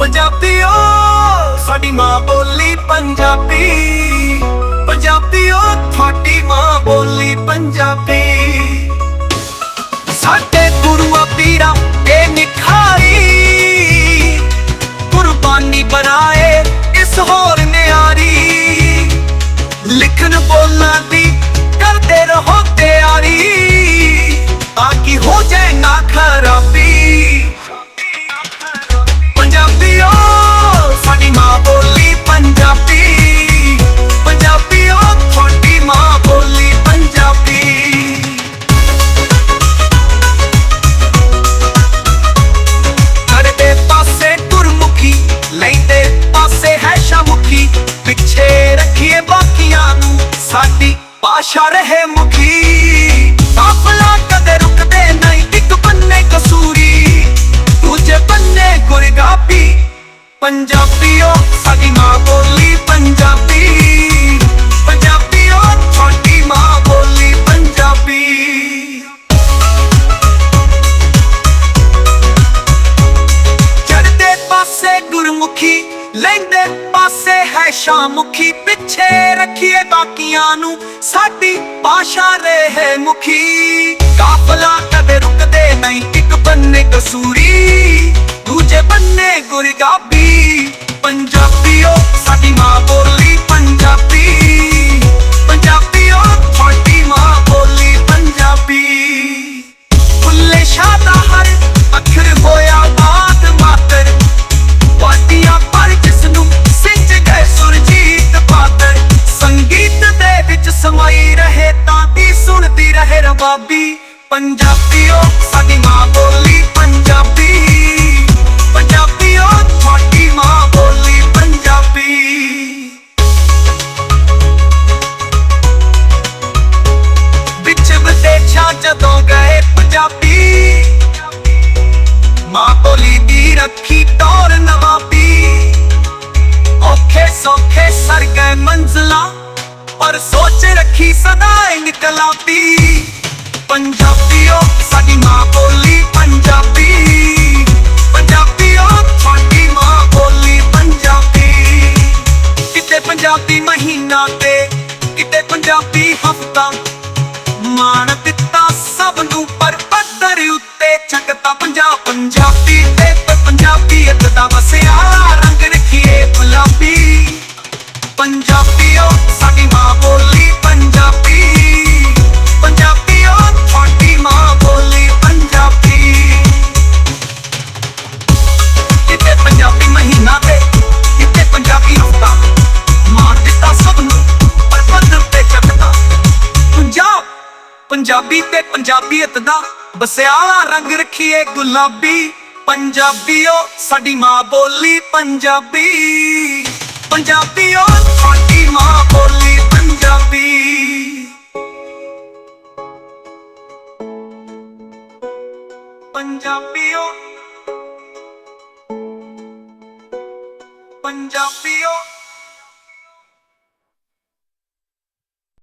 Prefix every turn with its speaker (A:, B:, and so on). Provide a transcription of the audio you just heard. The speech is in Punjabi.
A: ਪੰਜਾਬੀਓ, ਸਾਡੀ ਮਾਂ ਬੋਲੀ ਪੰਜਾਬੀ। ਪੰਜਾਬੀਓ, ਤੁਹਾਡੀ ਮਾਂ ਬੋਲੀ ਪੰਜਾਬੀ। ਸਾਡੇ ਗੁਰੂਆਂ ਪੀਰਾਂ ਇਹ ਨਿਖਾਰੀ। ਕੁਰਬਾਨੀ ਬਣਾਏ ਇਸ ਹੋਰ ਨਿਆਰੀ। ਲਿਖਣ ਬੋਲਣ ਦੀ ਕਰਦੇ ਰਹੋ ਤਿਆਰੀ। ਤਾਂ ਕਿ ਹੋ ਜਾਏ ਨਾ ਖਰਾ ਭਾਸ਼ਾ ਰਹੇ ਮੁਖੀ। ਕਾਫਲਾ ਕਦੇ ਰੁਕਦੇ ਨਹੀਂ, ਇੱਕ ਬੰਨੇ ਕਸੂਰੀ। ਦੂਜੇ ਬੰਨੇ ਗੁਰਗਾਪੀ। ਪੰਜਾਬੀਓ, ਸਾਡੀ ਮਾਂ ਬੋਲੀ ਪੰਜਾਬੀ। ਪੰਜਾਬੀਓ, ਤੁਹਾਡੀ ਮਾਂ ਬੋਲੀ ਪੰਜਾਬੀ। ਚੜਦੇ ਪਾਸੇ ਗੁਰਮੁਖੀ, ਲੈਂਦੇ ਪਾਸੇ ਹੈ ਸ਼ਾਮੁਖੀ ਪਿੱਛੇ ਰੱਖੀਏ ਬਾਕੀਆਂ ਨੂੰ। ਸਾਡੀ ਭਾਸ਼ਾ ਰਹੇ ਮੁਖੀ। ਕਾਫਲਾ ਕਦੇ ਰੁਕਦੇ ਨਹੀਂ, ਇੱਕ ਬੰਨੇ ਕਸੂਰੀ, ਦੂਜੇ ਬੰਨੇ ਗੁਰਗਾਬੀ। ਪੰਜਾਬੀ ਰਹੇ ਪੰਜਾਬੀਓ, ਸਾਡੀ ਮਾਂ ਬੋਲੀ ਪੰਜਾਬੀ। ਪੰਜਾਬੀਓ, ਤੁਹਾਡੀ ਮਾਂ ਬੋਲੀ ਪੰਜਾਬੀ। ਵਿੱਚ ਵਿਦੇਸ਼ਾਂ ਜਦੋਂ ਗਏ ਪੰਜਾਬੀ, ਮਾਂ ਬੋਲੀ ਦੀ ਰੱਖੀ ਟੌਰ ਨਵਾਬੀ ਔਖੇ ਸੌਖੇ ਸਰ ਗਏ ਮੰਜ਼ਲਾਂ, ਪਰ ਸੋਚ ਰੱਖੀ ਸਦਾ ਇਨਕਲਾਬੀ ਪੰਜਾਬੀਓ, ਸਾਡੀ ਮਾਂ ਬੋਲੀ ਪੰਜਾਬੀ। ਪੰਜਾਬੀਓ, ਸਾਡੀ ਮਾਂ ਬੋਲੀ ਪੰਜਾਬੀ। ਕਿਤੇ ਪੰਜਾਬੀ ਮਹੀਨਾ ਤੇ, ਕਿਤੇ ਪੰਜਾਬੀ ਹਫਤਾ। ਮਾਣ ਦਿੱਤਾ ਸਭ ਨੂੰ, ਪਰ ਪੱਧਰ ਉੱਤੇ ਛਕਤਾ ਪੰਜਾਬ। ਪੰਜਾਬੀ ਤੇ ਪ- ਪੰਜਾਬੀਅਤ ਦਾ ਵਸਿਆ। ਰੰਗ ਰਖੀਏ ਗੁਲਾਬੀ। ਪੰਜਾਬੀਓ, ਸਾਡੀ ਮਾਂ ਬੋਲੀ ਪੰਜਾਬੀ। ਤੇ ਪੰਜਾਬੀਅਤ ਦਾ ਬਸਿਆ ਰੰਗ ਰੱਖੀਏ ਗੁਲਾਬੀ। ਪੰਜਾਬੀਓ, ਸਾਡੀ ਮਾਂ ਬੋਲੀ ਪੰਜਾਬੀ। ਪੰਜਾਬੀਓ, ਸਾਡੀ ਮਾਂ ਬੋਲੀ ਪੰਜਾਬੀ। ਪੰਜਾਬੀਓ। ਪੰਜਾਬੀਓ।